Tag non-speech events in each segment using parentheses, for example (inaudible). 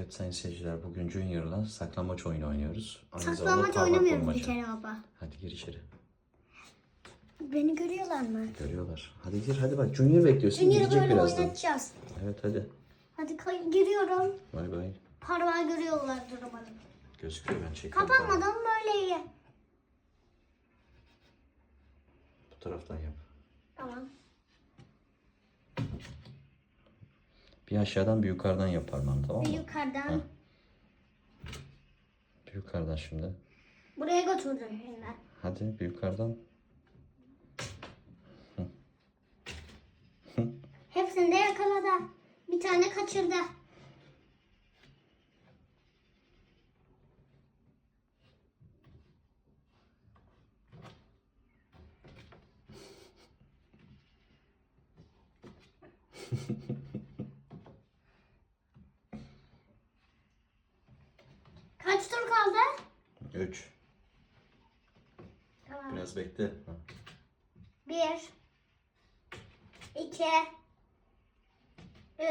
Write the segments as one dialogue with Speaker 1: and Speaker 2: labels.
Speaker 1: Evet sayın seyirciler bugün Junior'la saklambaç oyunu oynuyoruz. Aynı
Speaker 2: Saklambaç
Speaker 1: parmak
Speaker 2: oynamıyoruz bir
Speaker 1: bulmaca.
Speaker 2: kere baba.
Speaker 1: Hadi gir içeri.
Speaker 2: Beni görüyorlar mı?
Speaker 1: Görüyorlar. Hadi gir hadi bak Junior bekliyorsun
Speaker 2: Junior'ı
Speaker 1: girecek
Speaker 2: böyle
Speaker 1: birazdan.
Speaker 2: oynatacağız.
Speaker 1: Evet hadi.
Speaker 2: Hadi kay- giriyorum.
Speaker 1: Bay bay.
Speaker 2: Parmağı görüyorlar durmadım.
Speaker 1: Gözüküyor ben çekiyorum.
Speaker 2: Kapanmadan böyle iyi.
Speaker 1: Bu taraftan yap.
Speaker 2: Tamam.
Speaker 1: Bir aşağıdan bir yukarıdan yap parmağını tamam
Speaker 2: Bir
Speaker 1: mı?
Speaker 2: yukarıdan.
Speaker 1: Heh. Bir yukarıdan şimdi.
Speaker 2: Buraya götürdüm şimdi.
Speaker 1: Hadi bir yukarıdan.
Speaker 2: Hepsini de yakaladı. Bir tane kaçırdı. (laughs) Kaç tur kaldı?
Speaker 1: 3.
Speaker 2: Tamam.
Speaker 1: Biraz bekle.
Speaker 2: Bir, iki,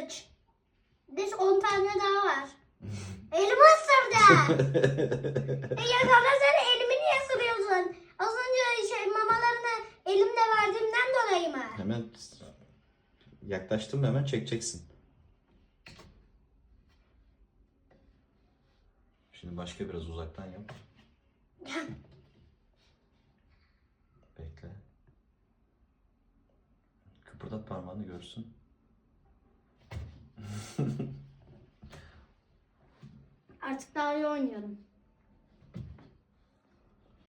Speaker 2: üç. Biz on tane daha var. (laughs) Elimi ısırdı. (laughs) e yakalasana elimi niye ısırıyorsun? Az önce şey mamalarını elimle verdiğimden dolayı mı?
Speaker 1: Hemen yaklaştım hemen çekeceksin. Şimdi başka biraz uzaktan yap. Bekle. Kıpırdat parmağını görsün.
Speaker 2: Artık daha iyi oynuyorum.